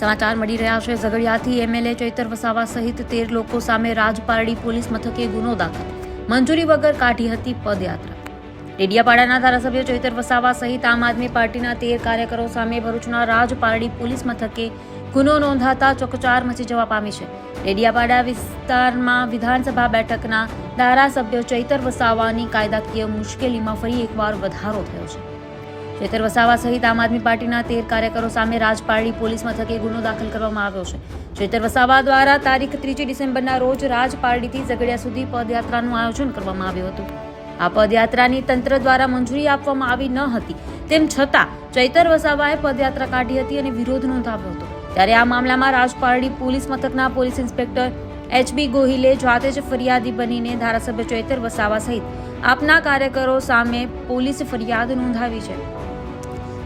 સમાચાર મળી રહ્યા છે. ઝઘડિયાથી એમએલએ ચૈતર વસાવા સહિત તેર લોકો સામે રાજપારડી પોલીસ મથકે ગુનો દાખલ. મંજૂરી વગર કાઢી હતી પદયાત્રા. ડેડિયાપાડાના ધારાસભ્ય ચૈતર વસાવા સહિત આમ આદમી પાર્ટીના તેર કાર્યકરો સામે ભરૂચના રાજપારડી પોલીસ મથકે ગુનો નોંધાતા ચકચાર મચી જવા પામી છે. ડેડિયાપાડા વિસ્તારમાં વિધાનસભા બેઠકના ધારાસભ્ય ચૈતર વસાવાની કાયદાકીય મુશ્કેલીમાં ફરી એકવાર વધારો થયો છે. ચેતર વસાવા સહિત આમ આદમી પાર્ટીના તેર કાર્યકરો સામે રાજપારડી પોલીસ મથકે ગુનો દાખલ કરવામાં આવ્યો છે. ચેતર વસાવા દ્વારા તારીખ ત્રીજી ડિસેમ્બરના રોજ રાજપારડીથી ઝઘડિયા સુધી પદયાત્રાનું આયોજન કરવામાં આવ્યું હતું. આ પદયાત્રાની તંત્ર દ્વારા મંજૂરી આપવામાં આવી ન હતી. તેમ છતાં ચૈતર વસાવાએ પદયાત્રા કાઢી હતી અને વિરોધ નોંધાવ્યો હતો. ત્યારે આ મામલામાં રાજપારડી પોલીસ મથકના પોલીસ ઇન્સ્પેક્ટર એચબી ગોહિલે જાતે જ ફરિયાદી બનીને ધારાસભ્ય ચૈતર વસાવા સહિત આપના કાર્યકરો સામે પોલીસ ફરિયાદ નોંધાવી છે.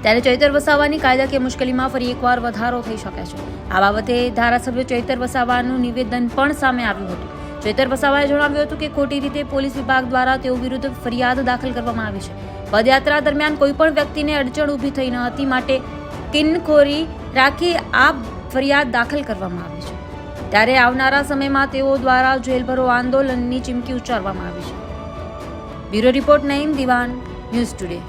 ત્યારે ચૈતર વસાવાની કાયદાકીય મુશ્કેલીમાં ફરી એકવાર વધારો થઈ શકે છે. આ બાબતે ધારાસભ્ય ચૈતર વસાવાનું નિવેદન પણ સામે આવ્યું હતું. ચૈતર વસાવાએ જણાવ્યું હતું કે ખોટી રીતે પોલીસ વિભાગ દ્વારા તેઓ વિરુદ્ધ ફરિયાદ દાખલ કરવામાં આવી છે. પદયાત્રા દરમિયાન કોઈપણ વ્યક્તિને અડચણ ઊભી થઈ ન હતી માટે કિનખોરી રાખી આ ફરિયાદ દાખલ કરવામાં આવી છે. ત્યારે આવનારા સમયમાં તેઓ દ્વારા જેલભરો આંદોલનની ચીમકી ઉચ્ચારવામાં આવી છે. બ્યુરો રિપોર્ટ નઈમ દિવાન, ન્યૂઝ ટુડે.